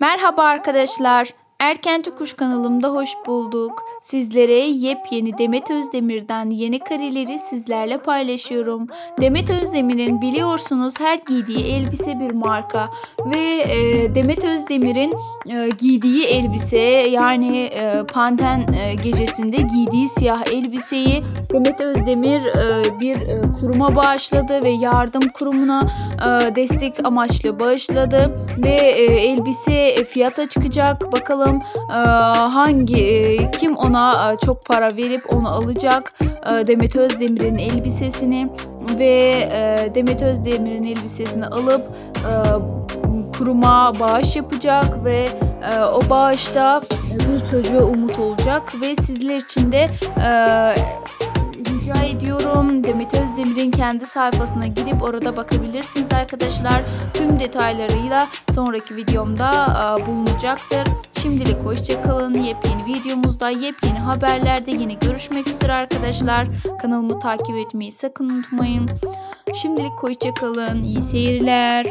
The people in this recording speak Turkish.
Merhaba arkadaşlar. Erkence Kuş kanalımda hoş bulduk. Sizlere yepyeni Demet Özdemir'den yeni kareleri sizlerle paylaşıyorum. Demet Özdemir'in biliyorsunuz her giydiği elbise bir marka ve e, Demet Özdemir'in e, giydiği elbise yani e, Panten e, gecesinde giydiği siyah elbiseyi Demet Özdemir e, bir e, kuruma bağışladı ve yardım kurumuna e, destek amaçlı bağışladı ve e, elbise fiyata çıkacak. Bakalım e, hangi e, kim ona e, çok para verip onu alacak. E, Demet Özdemir'in elbisesini ve e, Demet Özdemir'in elbisesini alıp e, kuruma bağış yapacak ve e, o bağışta bir çocuğa umut olacak ve sizler için de e, rica ediyorum Demet Özdemir'in kendi sayfasına girip orada bakabilirsiniz arkadaşlar. Tüm detaylarıyla sonraki videomda e, bulunacaktır. Şimdilik hoşçakalın. Yepyeni videomuzda, yepyeni haberlerde yine görüşmek üzere arkadaşlar. Kanalımı takip etmeyi sakın unutmayın. Şimdilik hoşçakalın. İyi seyirler.